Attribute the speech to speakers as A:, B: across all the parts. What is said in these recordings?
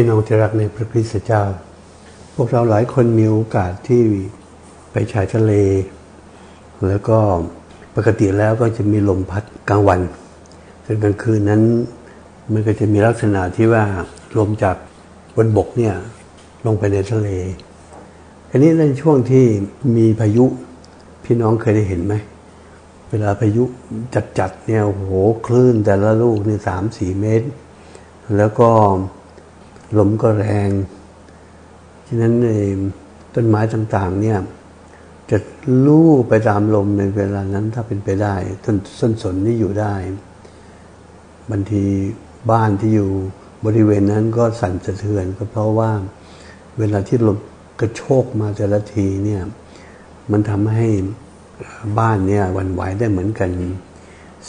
A: พี่น้องที่รักในพระคริสตเจ้า พวกเราหลายคนมีโอกาสที่ไปชายทะเล แล้วก็ปกติแล้วก็จะมีลมพัดกลางวันส่วนกลางคืนนั้นมันก็จะมีลักษณะที่ว่าลมจากบนบกเนี่ยลงไปในทะเล อันนี้ในช่วงที่มีพายุพี่น้องเคยได้เห็นไหม เวลาพายุจัดๆเนี่ยโอ้โหคลื่นแต่ละลูกนี่สามสี่เมตร แล้วก็ ลมก็แรงฉะนั้นต้นไม้ต่างๆ เนี่ย จะลู่ไปตามลมในเวลานั้นถ้าเป็นไปได้ ต้นส้นสนนี่อยู่ได้บางทีบ้านที่อยู่บริเวณนั้นก็สั่นสะเทือนก็เพราะว่าเวลาที่ลมกระโชกมาแต่ละทีเนี่ยมันทำให้บ้านเนี่ยวันไหวได้เหมือนกัน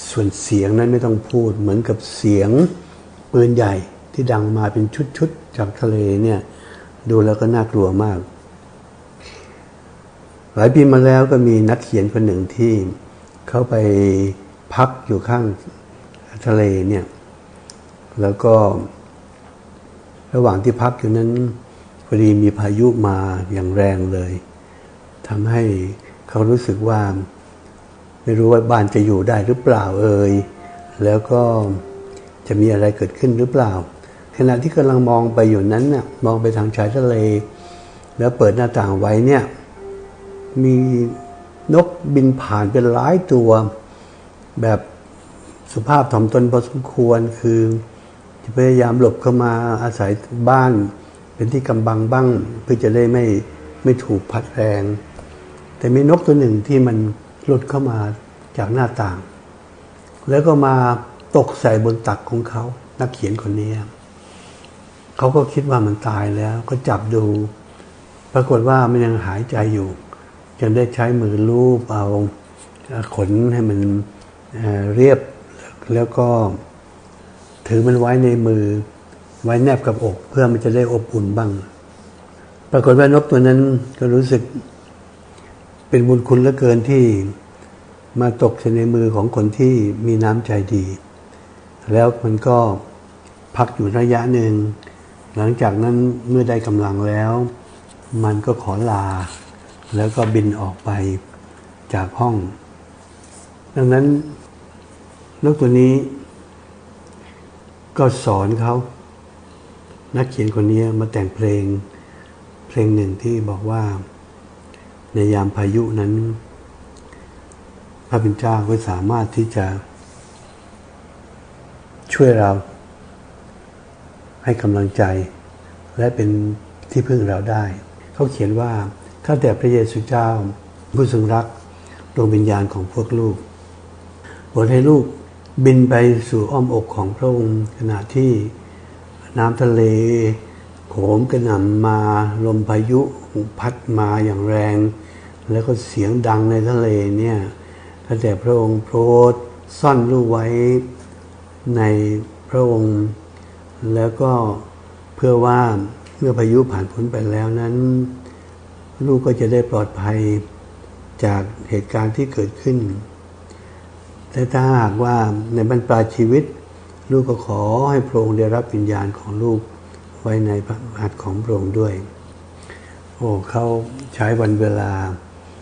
A: ส่วนเสียงนั้นไม่ต้องพูดเหมือนกับเสียงปืนใหญ่ ที่ดังมาเป็นชุดๆจากทะเลเนี่ย ดูแล้วก็น่ากลัวมาก หลายปีมาแล้วก็มีนักเขียนคนหนึ่งที่เขาไปพักอยู่ข้างทะเลเนี่ย แล้วก็ระหว่างที่พักอยู่นั้นพอดีมีพายุมาอย่างแรงเลยทำให้เขารู้สึกว่า ไม่รู้ว่าบ้านจะอยู่ได้หรือเปล่าเอ่ยแล้วก็จะมีอะไรเกิดขึ้นหรือเปล่า ขณะที่กำลังมองไปอยู่นั้นน่ะมองไปทางชายทะเล แล้วเปิดหน้าต่างไว้เนี่ยมีนกบินผ่านเป็นหลายตัว แบบสุภาพถ่อมตนพอสมควรคือจะพยายามหลบเข้ามาอาศัยบ้าน เป็นที่กำบังบ้าง เพื่อจะได้ไม่ไม่ถูกพัดแรง แต่มีนกตัวหนึ่งที่มันหลุดเข้ามาจากหน้าต่าง แล้วก็มาตกใส่บนตักของเขานักเขียนคนนี้ เขาก็คิดว่ามันตายแล้ว ก็จับดู ปรากฏว่ามันยังหายใจอยู่ จนได้ใช้มือลูบเอาขนให้มันเรียบแล้วก็ถือมันไว้ในมือไว้แนบกับอก เพื่อมันจะได้อบอุ่นบ้าง ปรากฏว่านกตัวนั้นก็รู้สึกเป็นบุญคุณเหลือเกินที่มาตกในมือของคนที่มีน้ำใจดี แล้วมันก็พักอยู่ระยะหนึ่ง หลังจากนั้นเมื่อได้กำลังแล้ว มันก็ขอลา แล้วก็บินออกไปจากห้อง ดังนั้นนกตัวนี้ ก็สอนเขานักเขียนคนนี้มาแต่งเพลง เพลงหนึ่งที่บอกว่า ในยามพายุนั้น พระบิณเจ้าก็สามารถที่จะช่วยเรา ให้กำลังใจ และเป็นที่พึ่งเราได้ เขาเขียนว่าข้าแต่พระเยซูเจ้า ผู้ทรงรักดวงวิญญาณของพวกลูกโปรดให้ลูกบินไปสู่อ้อมอกของพระองค์ขณะที่น้ำทะเลโขมกระหน่ำมาลมพายุพัดมาอย่างแรง แล้วก็เสียงดังในทะเลเนี่ยข้าแต่พระองค์โปรดซ่อนลูกไว้ในพระองค์ แล้วก็เพื่อว่าเมื่อพายุผ่านพ้นไปแล้วนั้น ลูกก็จะได้ปลอดภัยจากเหตุการณ์ที่เกิดขึ้นแต่ถ้าหากว่าในบรรปลายชีวิต ลูกก็ขอให้พระองค์ได้รับวิญญาณของลูกไว้ในพระหัตถ์ของพระองค์ด้วย โอ้เขาใช้วันเวลา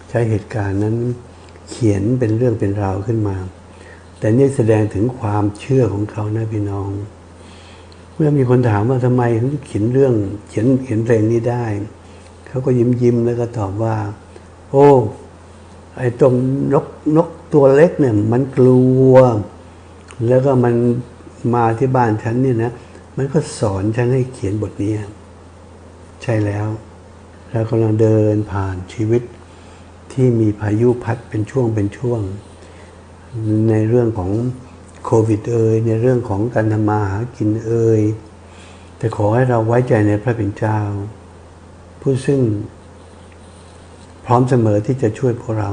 A: ใช้เหตุการณ์นั้นเขียนเป็นเรื่องเป็นราวขึ้นมา แต่นี่แสดงถึงความเชื่อของเขานะพี่น้อง เมื่อมีคนถามว่าทำไมถึงเขียนเรื่องเขียนเขียนเพลงนี้ได้ เขาก็ยิ้มยิ้มแล้วก็ตอบว่า โอ้ไอ้ตรงนกนกตัวเล็กเนี่ย มันกลัว แล้วก็มันมาที่บ้านฉันเนี่ยนะมันก็สอนฉันให้เขียนบทนี้ใช่แล้วเรากำลังเดินผ่านชีวิตที่มีพายุพัดเป็นช่วงเป็นช่วง ในเรื่องของ โควิดเอ่ยในเรื่องของการทำมาหากินเอ่ยแต่ขอให้เราไว้ใจในพระเป็นเจ้า ผู้ซึ่งพร้อมเสมอที่จะช่วยพวกเรา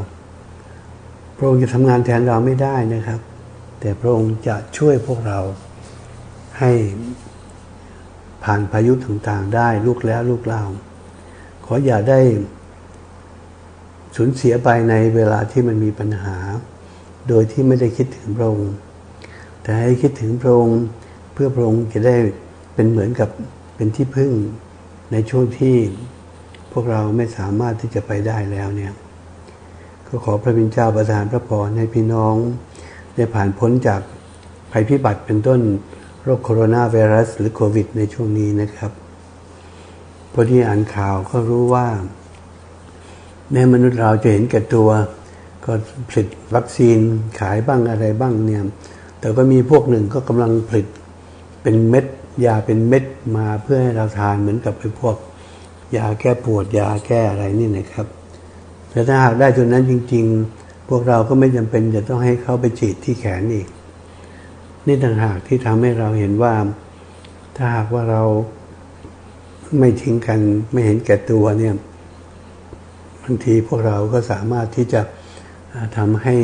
A: พระองค์จะทำงานแทนเราไม่ได้นะครับ แต่พระองค์จะช่วยพวกเราให้ผ่านพายุต่างๆได้ลูกแล้วลูกเล่าขออย่าได้สูญเสียไปในเวลาที่มันมีปัญหา โดยที่ไม่ได้คิดถึงพระองค์ แต่ให้คิดถึงพระองค์เพื่อพระองค์จะได้เป็นเหมือนกับเป็นที่พึ่งในช่วงที่พวกเราไม่สามารถที่จะไปได้แล้วเนี่ยก็ขอพระบิณเจ้าประทานพระพรให้พี่น้อง ได้ผ่านพ้นจากภัยพิบัติเป็นต้นโรคโคโรนาไวรัส หรือโควิด ในช่วงนี้นะครับพอที่อ่านข่าวก็รู้ว่า แม้มนุษย์เราจะเห็นแก่ตัว ก็ผลิตวัคซีนขายบ้างอะไรบ้างเนี่ย แต่ก็มีพวกหนึ่งก็กำลังผลิตเป็นเม็ดยาเป็นเม็ดมาเพื่อให้เราทานเหมือนกับไอ้พวกยาแก้ปวดยาแก้อะไรนี่นะครับแต่ถ้าหากได้ตัวนั้นจริง ๆ พวกเราก็ไม่จำเป็นจะต้องให้เขาไปฉีดที่แขนอีก นี่ต่างหากที่ทำให้เราเห็นว่า ถ้าหากว่าเราไม่ทิ้งกันไม่เห็นแก่ตัวเนี่ยบางทีพวกเราก็สามารถที่จะทำให้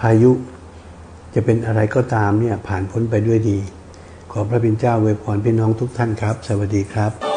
A: พายุ จะเป็นอะไรก็ตามเนี่ยผ่านพ้นไปด้วยดี ขอพระบิณเจ้าเวพรพี่น้องทุกท่านครับ สวัสดีครับ